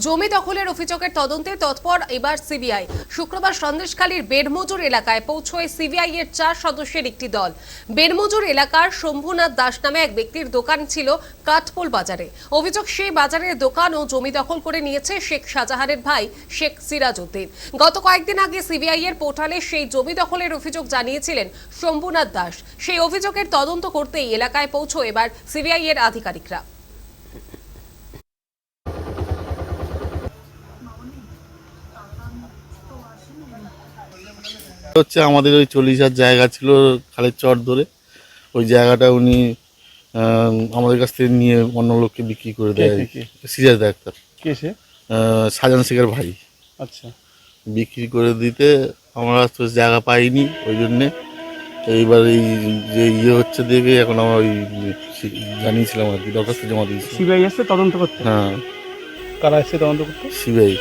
জমি দখলের অভিযোগের তদন্তে তৎপর এবার সিবিআই। শুক্রবার সন্দেশখালীর বেড়মজুর এলাকায় পৌঁছয় সিবিআই এর চার সদস্যের একটি দল। বেড়মজুর এলাকার শম্ভুনাথ দাস নামে এক ব্যক্তির দোকান ছিল কাঠপোল বাজারে। অভিযোগ, সেই বাজারের দোকান ও জমি দখল করে নিয়েছে শেখ শাহজাহানের ভাই শেখ সিরাজ উদ্দিন। গত কয়েকদিন আগে সিবিআই এর পোর্টালে সেই জমি দখলের অভিযোগ জানিয়েছিলেন শম্ভুনাথ দাস। সেই অভিযোগের তদন্ত করতেই এলাকায় পৌঁছ এবার সিবিআই এর আধিকারিকরা। হচ্ছে আমাদের ওই চল্লিশ হাজার জায়গা ছিল খালের চর ধরে। ওই জায়গাটা উনি আমাদের কাছ থেকে নিয়ে অন্য লোককে বিক্রি করে দেয়। সিরিয়াস ডাক্তার কে সে? আহ, শেখের ভাই। আচ্ছা। বিক্রি করে দিতে আমরা তো জায়গা পাইনি ওই জন্যে। এইবার এই যে ইয়ে হচ্ছে দেখে এখন আমরা ওই জানিয়েছিলাম আর কি দরখাস্ত জমা দিয়েছি। সিবিআই এসছে তদন্ত করতে? হ্যাঁ। কারা এসছে তদন্ত করতে? সিবিআই।